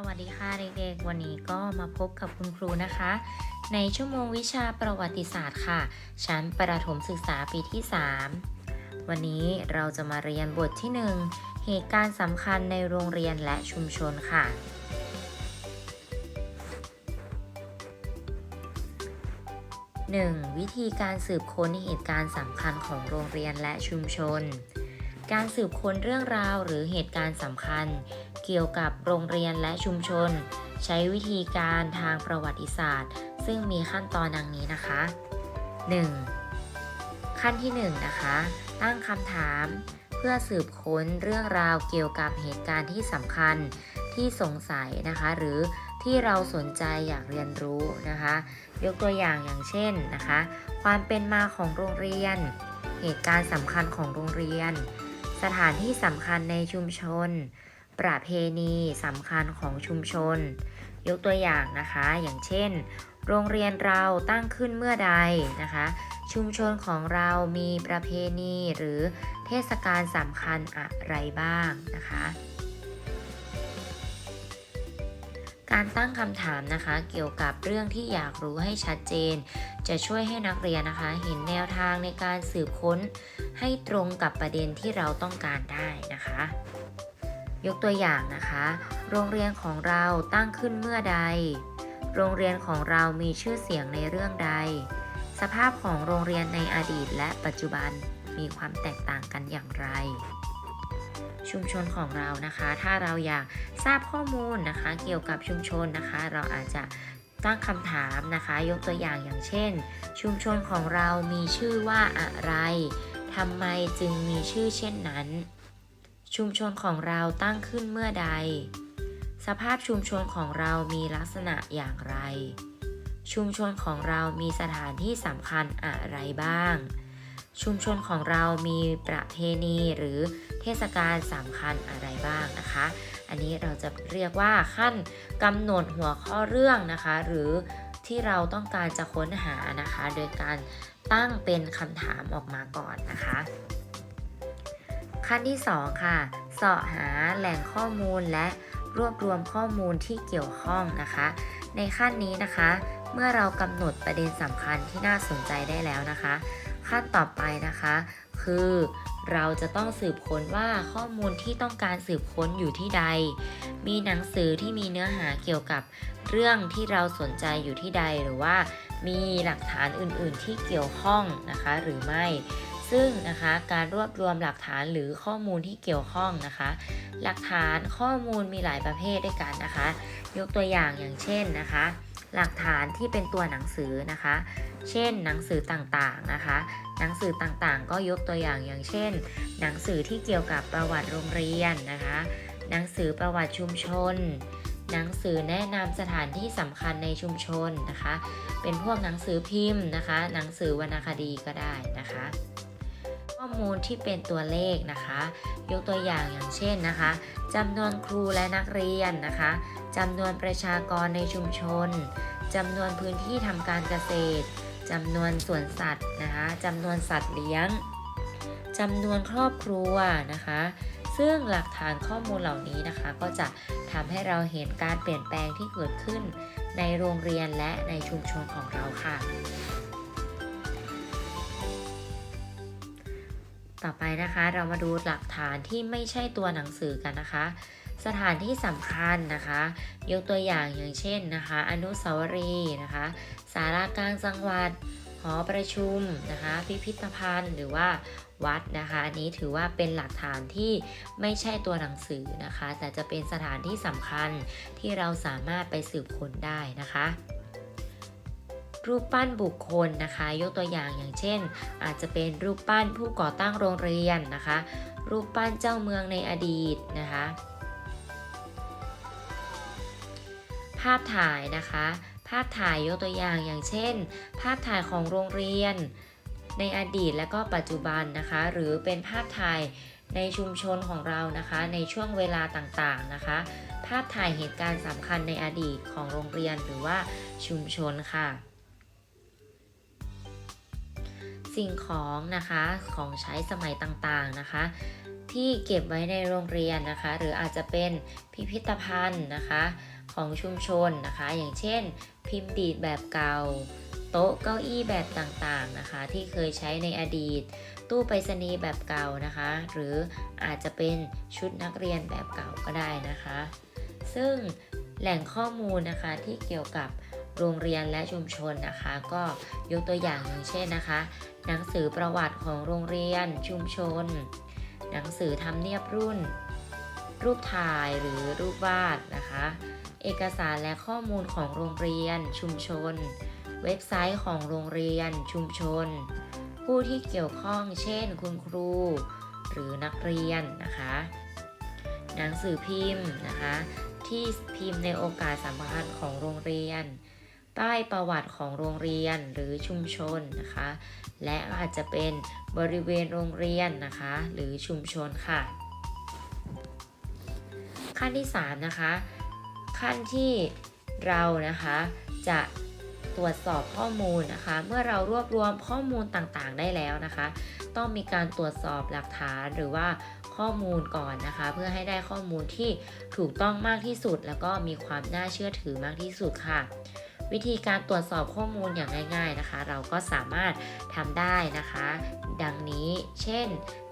สวัสดีค่ะเด็กๆ วันนี้ก็มาพบกับคุณครูนะคะ ในชั่วโมงวิชาประวัติศาสตร์ค่ะ ชั้นประถมศึกษาปีที่ 3 วันนี้เราจะมาเรียนบทที่ 1 เหตุการณ์สำคัญในโรงเรียนและชุมชนค่ะ 1. วิธีการสืบค้นเหตุการณ์สำคัญของโรงเรียนและชุมชน การสืบค้นเรื่องราวหรือเหตุการณ์สำคัญ เกี่ยวกับโรงเรียนและชุมชน ใช้วิธีการทางประวัติศาสตร์ ซึ่งมีขั้นตอนดังนี้นะคะ 1. ขั้นที่ 1 นะคะ ตั้งคำถาม เพื่อสืบค้นเรื่องราวเกี่ยวกับเหตุการณ์ที่สำคัญที่สงสัยนะคะ หรือที่เราสนใจอยากเรียนรู้นะคะ ยกตัวอย่างอย่างเช่นนะคะ ความเป็นมาของโรงเรียน เหตุการณ์สำคัญของโรงเรียน สถานที่สำคัญในชุมชน ประเพณีสำคัญของชุมชน ยกตัวอย่างนะคะ อย่างเช่น โรงเรียนเราตั้งขึ้นเมื่อใดนะคะ ชุมชนของเรามีประเพณีหรือเทศกาลสำคัญอะไรบ้างนะคะ การตั้งคำถามนะคะเกี่ยวกับเรื่องที่อยากรู้ให้ชัดเจน จะช่วยให้นักเรียนนะคะ เห็นแนวทางในการสืบค้น ให้ตรงกับประเด็นที่เราต้องการได้นะคะ ยกตัวอย่างนะคะ โรงเรียนของเราตั้งขึ้นเมื่อใด โรงเรียนของเรามีชื่อเสียงในเรื่องใด สภาพของโรงเรียนในอดีตและปัจจุบันมีความแตกต่างกันอย่างไร ชุมชนของเรานะคะ ถ้าเราอยากทราบข้อมูลนะคะ เกี่ยวกับชุมชนนะคะ เราอาจจะตั้งคำถามนะคะ ยกตัวอย่างอย่างเช่น ชุมชนของเรามีชื่อว่าอะไรทำไมจึงมีชื่อเช่นนั้น ชุมชนของเราตั้งขึ้นเมื่อใด สภาพชุมชนของเรามีลักษณะอย่างไร ชุมชนของเรามีสถานที่สำคัญอะไรบ้าง ชุมชนของเรามีประเพณีหรือเทศกาลสำคัญอะไรบ้างนะคะ อันนี้เราจะเรียกว่าขั้นกำหนดหัวข้อเรื่องนะคะ หรือที่เราต้องการจะค้นหานะคะ โดยการตั้งเป็นคำถามออกมาก่อนนะคะ ขั้นที่ 2 ค่ะเสาะหาแหล่งข้อมูลและรวบรวมข้อมูลที่เกี่ยวข้องนะคะ ในขั้นนี้นะคะ เมื่อเรากำหนดประเด็นสำคัญที่น่าสนใจได้แล้วนะคะ ขั้นต่อไปนะคะ คือเราจะต้องสืบค้นว่าข้อมูลที่ต้องการสืบค้นอยู่ที่ใด มีหนังสือที่มีเนื้อหาเกี่ยวกับเรื่องที่เราสนใจอยู่ที่ใดหรือว่ามีหลักฐานอื่นๆที่เกี่ยวข้องนะคะหรือไม่ ซึ่งนะคะการรวบรวมหลักฐานหรือข้อมูลที่เกี่ยวข้องนะคะ หลักฐานข้อมูลมีหลายประเภทด้วยกันนะคะ ยกตัวอย่างอย่างเช่นนะคะ หลักฐานที่เป็นตัวหนังสือนะคะ เช่นหนังสือต่างๆนะคะ หนังสือต่างๆ ก็ยกตัวอย่างอย่างเช่น หนังสือที่เกี่ยวกับประวัติโรงเรียนนะคะ หนังสือประวัติชุมชน หนังสือแนะนำสถานที่สำคัญในชุมชนนะคะ เป็นพวกหนังสือพิมพ์นะคะ หนังสือวรรณคดีก็ได้นะคะ มูลที่เป็นตัวเลขนะคะ ยกตัวอย่างอย่างเช่นนะคะจำนวนครูและนักเรียนนะคะจำนวนประชากรในชุมชนจำนวนพื้นที่ทำการเกษตรจำนวนสวนสัตว์นะคะจำนวนสัตว์เลี้ยงจำนวนครอบครัวนะคะ ซึ่งหลักฐานข้อมูลเหล่านี้นะคะ ก็จะทำให้เราเห็นการเปลี่ยนแปลงที่เกิดขึ้นในโรงเรียนและในชุมชนของเราค่ะ ต่อไปนะคะเรามาดูหลักฐานที่ไม่ใช่ตัวหนังสือกันนะคะ สถานที่สำคัญนะคะ ยกตัวอย่างอย่างเช่นนะคะ อนุสาวรีย์นะคะสารากลางจังหวัดหอประชุมนะคะ พิพิธภัณฑ์หรือว่าวัดนะคะ อันนี้ถือว่าเป็นหลักฐานที่ไม่ใช่ตัวหนังสือนะคะ แต่จะเป็นสถานที่สำคัญที่เราสามารถไปสืบค้นได้นะคะ รูปปั้นบุคคลนะคะ ยกตัวอย่างอย่างเช่น อาจจะเป็นรูปปั้นผู้ก่อตั้งโรงเรียนนะคะ รูปปั้นเจ้าเมืองในอดีตนะคะ ภาพถ่ายนะคะ ภาพถ่ายยกตัวอย่างอย่างเช่น ภาพถ่ายของโรงเรียน ในอดีตและก็ปัจจุบันนะคะ หรือเป็นภาพถ่ายในชุมชนของเรานะคะ ในช่วงเวลาต่างๆนะคะ ภาพถ่ายเหตุการณ์สำคัญในอดีตของโรงเรียนหรือว่าชุมชนค่ะ สิ่งของนะคะของใช้สมัยต่างๆนะคะ ที่เก็บไว้ในโรงเรียนนะคะ หรืออาจจะเป็นพิพิธภัณฑ์นะคะของชุมชนนะคะ อย่างเช่น พิมพ์ดีดแบบเก่า โต๊ะเก้าอี้แบบต่างๆนะคะ ที่เคยใช้ในอดีต ตู้ไปรษณีย์แบบเก่านะคะ หรืออาจจะเป็นชุดนักเรียนแบบเก่าก็ได้นะคะ ซึ่งแหล่งข้อมูลนะคะที่เกี่ยวกับ โรงเรียนและชุมชนนะคะ ก็ยกตัวอย่างอย่างเช่นนะคะ หนังสือประวัติของโรงเรียนชุมชน หนังสือทำเนียบรุ่น รูปถ่ายหรือรูปวาดนะคะ เอกสารและข้อมูลของโรงเรียนชุมชน เว็บไซต์ของโรงเรียนชุมชน ผู้ที่เกี่ยวข้องเช่น คุณครู หรือนักเรียนนะคะ หนังสือพิมพ์นะคะที่พิมพ์ในโอกาสสำคัญของโรงเรียน ป้ายประวัติของโรงเรียนหรือชุมชนนะคะ และอาจจะเป็นบริเวณโรงเรียนนะคะ หรือชุมชนค่ะ ขั้นที่ 3 นะคะ ขั้นที่เรานะคะจะตรวจสอบข้อมูลนะคะ เมื่อเรารวบรวมข้อมูลต่างๆ ได้แล้วนะคะ ต้องมีการตรวจสอบหลักฐานหรือว่าข้อมูลก่อนนะคะ เพื่อให้ได้ข้อมูลที่ถูกต้องมากที่สุด แล้วก็มีความน่าเชื่อถือมากที่สุดค่ะ วิธีการตรวจสอบข้อมูลอย่างง่ายๆนะคะ เราก็สามารถทำได้นะคะ ดังนี้เช่น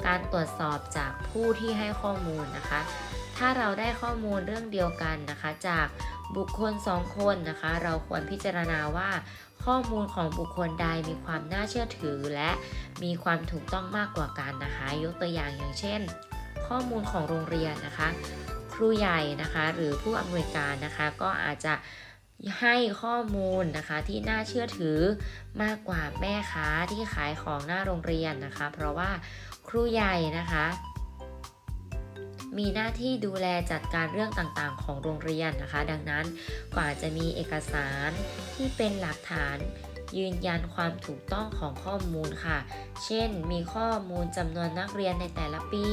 การตรวจสอบจากผู้ที่ให้ข้อมูลนะคะ ถ้าเราได้ข้อมูลเรื่องเดียวกันนะคะ จากบุคคลสองคนนะคะ เราควรพิจารณาว่าข้อมูลของบุคคลใดมีความน่าเชื่อถือและมีความถูกต้องมากกว่ากันนะคะ ยกตัวอย่างอย่างเช่น ข้อมูลของโรงเรียนนะคะ ครูใหญ่นะคะ หรือผู้อำนวยการนะคะ ก็อาจจะ ให้ข้อมูลนะคะที่น่าเชื่อถือมากกว่าแม่ค้าที่ขายของหน้าโรงเรียนนะคะ เพราะว่าครูใหญ่นะคะ มีหน้าที่ดูแลจัดการเรื่องต่างๆ ของโรงเรียนนะคะ ดังนั้นกว่าจะมีเอกสารที่เป็นหลักฐานยืนยันความถูกต้องของข้อมูลค่ะ เช่น มีข้อมูลจำนวนนักเรียนในแต่ละปี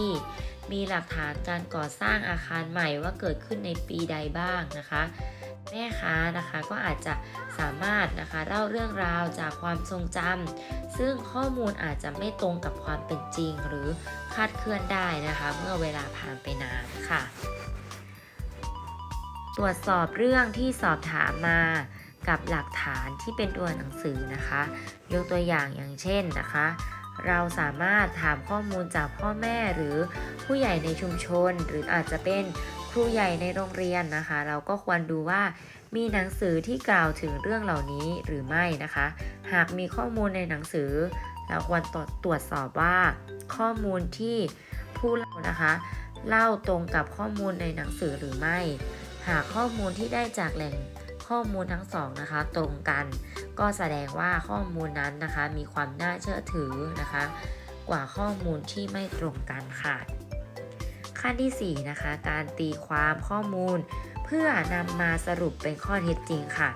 มีหลักฐานการก่อสร้างอาคารใหม่ว่าเกิดขึ้นในปีใดบ้างนะคะ แม่ค้านะคะก็อาจจะสามารถนะคะเล่าเรื่องราวจากความทรงจำซึ่งข้อมูลอาจจะไม่ตรงกับความเป็นจริง หรือคาดเคลื่อนได้นะคะ เมื่อเวลาผ่านไปนานค่ะ ตรวจสอบเรื่องที่สอบถามมากับหลักฐานที่เป็นตัวหนังสือนะคะ ยกตัวอย่างอย่างเช่นนะคะ เราสามารถถามข้อมูลจากพ่อแม่หรือผู้ใหญ่ในชุมชน หรืออาจจะเป็น ครูใหญ่ในโรงเรียนนะคะ เราก็ควรดูว่ามีหนังสือที่กล่าวถึงเรื่องเหล่านี้หรือไม่นะคะ หากมีข้อมูลในหนังสือ เราควรตรวจสอบว่าข้อมูลที่ผู้เล่านะคะ เล่าตรงกับข้อมูลในหนังสือหรือไม่ หากข้อมูลที่ได้จากแหล่งข้อมูลทั้งสองนะคะ ตรงกัน ก็แสดงว่าข้อมูลนั้นนะคะ มีความน่าเชื่อถือนะคะ กว่าข้อมูลที่ไม่ตรงกันค่ะ ขั้นที่ 4 นะคะ การตีความข้อมูล เพื่อนำมาสรุปเป็นข้อเท็จจริงค่ะ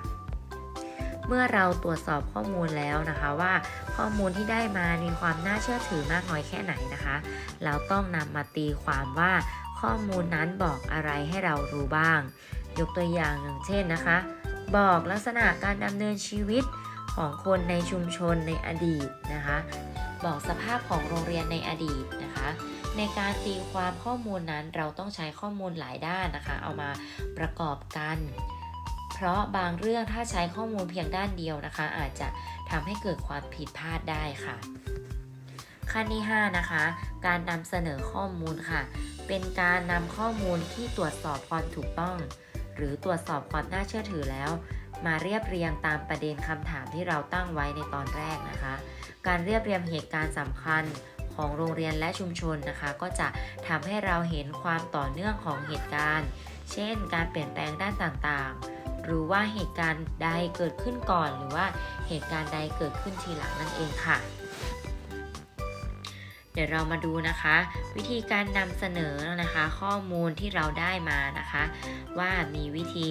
เมื่อเราตรวจสอบข้อมูลแล้วนะคะว่าข้อมูลที่ได้มามีความน่าเชื่อถือมากน้อยแค่ไหนนะคะ เราต้องนำมาตีความว่าข้อมูลนั้นบอกอะไรให้เรารู้บ้าง ยกตัวอย่างอย่างเช่นนะคะ บอกลักษณะการดำเนินชีวิตของคนในชุมชนในอดีตนะคะ บอกสภาพของโรงเรียนในอดีตนะคะ ในการตีความข้อมูลนั้นเราต้องใช้ข้อมูลหลายด้านนะคะ เอามาประกอบกัน เพราะบางเรื่องถ้าใช้ข้อมูลเพียงด้านเดียวนะคะ อาจจะทำให้เกิดความผิดพลาดได้ค่ะ ขั้นที่ 5 นะคะ การนำเสนอข้อมูลค่ะ เป็นการนำข้อมูลที่ตรวจสอบความถูกต้อง หรือตรวจสอบความน่าเชื่อถือแล้วมาเรียบเรียงตามประเด็นคำถามที่เราตั้งไว้ในตอนแรกนะคะ การเรียบเรียงเหตุการณ์สำคัญ ของโรงเรียนและชุมชนนะคะ ก็จะทำให้เราเห็นความต่อเนื่องของเหตุการณ์ เช่น การเปลี่ยนแปลงด้านต่างๆ หรือว่าเหตุการณ์ใดเกิดขึ้นก่อน หรือว่าเหตุการณ์ใดเกิดขึ้นทีหลังนั่นเองค่ะเดี๋ยวเรามาดูนะคะ วิธีการนำเสนอนะคะ ข้อมูลที่เราได้มานะคะ ว่ามีวิธี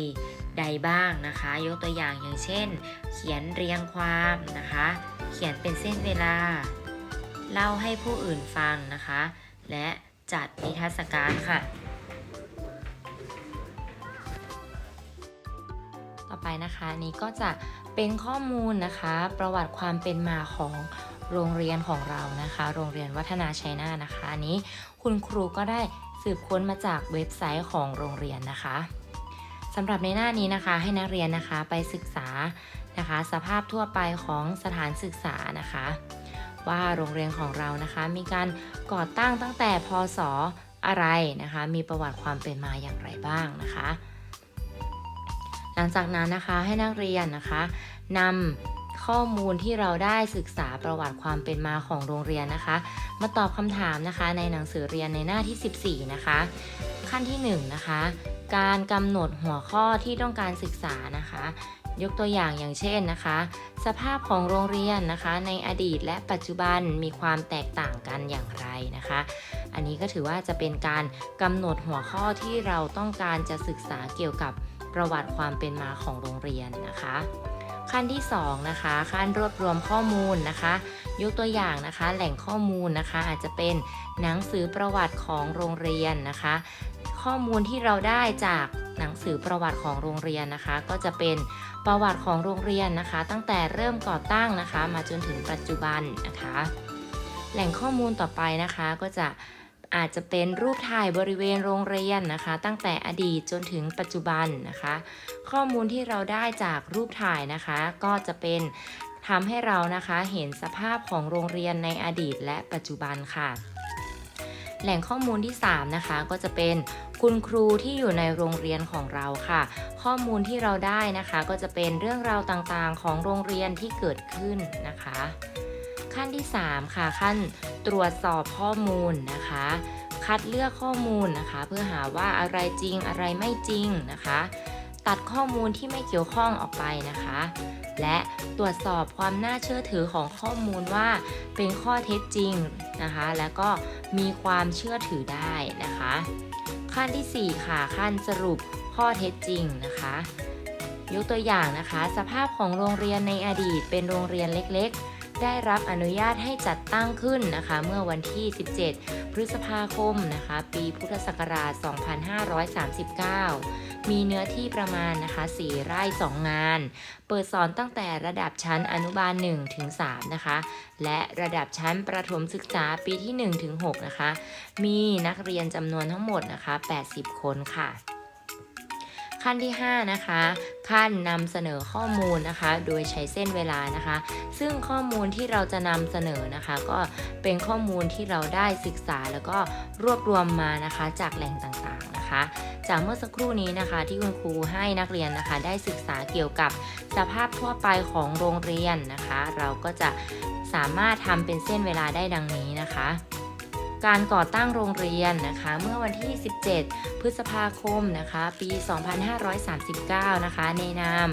ใดบ้างนะคะ ยกตัวอย่างอย่างเช่น เขียนเรียงความนะคะ เขียนเป็นเส้นเวลา เล่าให้ผู้อื่นฟังนะคะ และจัดนิทรรศการค่ะ ต่อไปนะคะนี้ก็จะเป็นข้อมูลนะคะ ประวัติความเป็นมาของโรงเรียนของเรานะคะ โรงเรียนวัฒนาชัยนานะคะอันนี้คุณครูก็ได้สืบค้นมาจากเว็บไซต์ของโรงเรียนนะคะสำหรับในหน้านี้นะคะให้นักเรียนนะคะไปศึกษานะคะ สภาพทั่วไปของสถานศึกษานะคะ ว่าโรงเรียนของเรานะคะ มีการก่อตั้งตั้งแต่พศอะไรนะคะ มีประวัติความเป็นมาอย่างไรบ้างนะคะ หลังจากนั้นนะคะให้นักเรียนนะคะนำข้อมูลที่เราได้ศึกษาประวัติความเป็นมาของโรงเรียนนะคะ มาตอบคำถามนะคะในหนังสือเรียนในหน้าที่ 14 นะคะ ขั้นที่ 1 นะคะ การกำหนดหัวข้อที่ต้องการศึกษานะคะ ยกตัวอย่างอย่างเช่นนะคะ สภาพของโรงเรียนนะคะ ในอดีตและปัจจุบันมีความแตกต่างกันอย่างไรนะคะ อันนี้ก็ถือว่าจะเป็นการกำหนดหัวข้อที่เราต้องการจะศึกษาเกี่ยวกับประวัติความเป็นมาของโรงเรียนนะคะ ขั้นที่2นะคะขั้นรวบรวมข้อมูลนะคะ ยกตัวอย่างนะคะ แหล่งข้อมูลนะคะ อาจจะเป็นหนังสือประวัติของโรงเรียนนะคะ ข้อมูลที่เราได้จาก หนังสือประวัติของโรงเรียนนะคะ ก็จะเป็นประวัติของโรงเรียนนะคะ ตั้งแต่เริ่มก่อตั้งนะคะ มาจนถึงปัจจุบันนะคะ แหล่งข้อมูลต่อไปนะคะก็จะอาจจะเป็นรูปถ่ายบริเวณโรงเรียนนะคะ ตั้งแต่อดีตจนถึงปัจจุบันนะคะ ข้อมูลที่เราได้จากรูปถ่ายนะคะ ก็จะเป็นทำให้เรานะคะเห็นสภาพของโรงเรียนในอดีตและปัจจุบันค่ะ แหล่งข้อมูลที่ 3 นะคะ ก็จะเป็น คุณครูที่อยู่ในโรงเรียนของเราค่ะ ข้อมูลที่เราได้นะคะก็จะเป็นเรื่องราวต่างๆ ของโรงเรียนที่เกิดขึ้นนะคะ ขั้นที่ 3 ค่ะขั้นตรวจสอบข้อมูลนะคะ คัดเลือกข้อมูลนะคะ เพื่อหาว่าอะไรจริงอะไรไม่จริงนะคะ ตัดข้อมูลที่ไม่เกี่ยวข้องออกไปนะคะ และตรวจสอบความน่าเชื่อถือของข้อมูลว่าเป็นข้อเท็จจริงนะคะ แล้วก็มีความเชื่อถือได้นะคะ ขั้นทีสี่ 4 ค่ะ ขั้นสรุปข้อเท็จจริงนะคะ ยกตัวอย่างนะคะ สภาพของโรงเรียนในอดีตเป็นโรงเรียนเล็กๆ ได้รับอนุญาตให้จัดตั้งขึ้นนะคะ เมื่อวันที่ 17 พฤษภาคมนะคะ ปีพุทธศักราช 2539 มีเนื้อที่ประมาณนะคะ 4 ไร่ 2 งาน เปิดสอนตั้งแต่ระดับชั้นอนุบาล1ถึง3นะคะ และระดับชั้นประถมศึกษาปีที่1ถึง6นะคะ มีนักเรียนจำนวนทั้งหมดนะคะ 80 คนค่ะ ขั้นที่ 5 นะคะ ขั้นนำเสนอข้อมูลนะคะ โดยใช้เส้นเวลานะคะ ซึ่งข้อมูลที่เราจะนำเสนอนะคะ ก็เป็นข้อมูลที่เราได้ศึกษาแล้วก็รวบรวมมานะคะจากแหล่งต่างๆนะคะ จากเมื่อสักครู่นี้นะคะ ที่คุณครูให้นักเรียนนะคะ ได้ศึกษาเกี่ยวกับสภาพทั่วไปของโรงเรียนนะคะ เราก็จะสามารถทำเป็นเส้นเวลาได้ดังนี้นะคะ การก่อตั้งโรงเรียนนะคะ เมื่อวันที่ 17 พฤษภาคมนะคะ ปี 2539 นะคะ ในนาม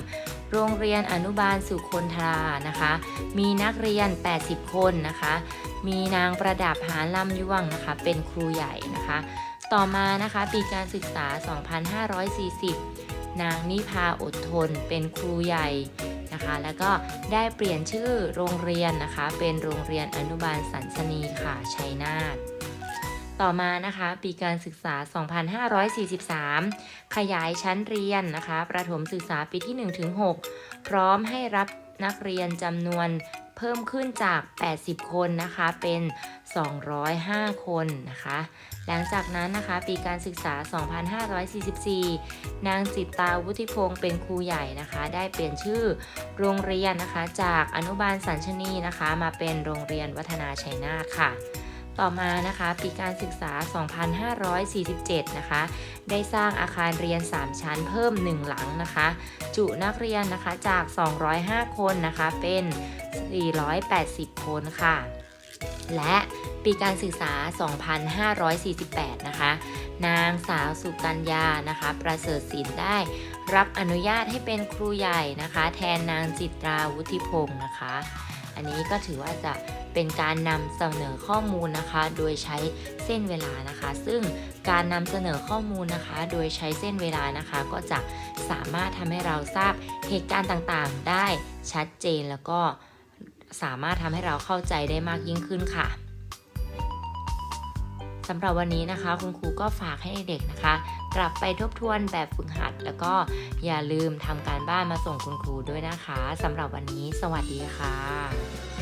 โรงเรียนอนุบาลสุคนทรานะคะ มีนักเรียน 80 คนนะคะ มีนางประดับหาลำยวงนะคะ เป็นครูใหญ่นะคะ ต่อมานะคะปีการศึกษา 2540 นางนิพาอดทน เป็นครูใหญ่ นะคะ แล้วก็ได้เปลี่ยนชื่อโรงเรียนนะคะ เป็นโรงเรียนอนุบาลสันสนีค่ะชัยนาทต่อมานะคะปีการศึกษา 2543 ขยายชั้นเรียนนะคะ ประถมศึกษาปีที่ 1-6 พร้อมให้รับนักเรียนจำนวน พิ่มขึ้นจาก 80 คนนะคะเป็น 205 คนนะคะ หลังจากนั้นนะคะปีการศึกษา 2544 นางจิตตาวุฒิพงศ์เป็นครูใหญ่นะคะ ได้เปลี่ยนชื่อโรงเรียนนะคะ จากอนุบาลสัญชนีนะคะ มาเป็นโรงเรียนวัฒนาชัยนาทค่ะ ต่อมานะคะปีการศึกษา 2547 นะคะ ได้สร้างอาคารเรียน 3 ชั้นเพิ่ม 1 หลังนะคะ จุนักเรียนนะคะจาก 205 คนนะคะเป็น 480 คนค่ะ และปีการศึกษา 2548 นะคะ นางสาวสุกัญญานะคะ ประเสริฐศิลป์ได้รับอนุญาตให้เป็นครูใหญ่นะคะ แทนนางจิตราวุฒิพงศ์นะคะ อันนี้ก็ถือว่าจะเป็นการนำเสนอข้อมูลนะคะ โดยใช้เส้นเวลานะคะ ซึ่งการนำเสนอข้อมูลนะคะ โดยใช้เส้นเวลานะคะ ก็จะสามารถทำให้เราทราบเหตุการณ์ต่างๆ ได้ชัดเจนแล้วก็สามารถทำให้เราเข้าใจได้มากยิ่งขึ้นค่ะสำหรับวันนี้นะคะ คุณครูก็ฝากให้เด็กนะคะ กลับไปทบทวนแบบฝึกหัด แล้วก็อย่าลืมทำการบ้านมาส่งคุณครูด้วยนะคะสำหรับวันนี้ สวัสดีค่ะ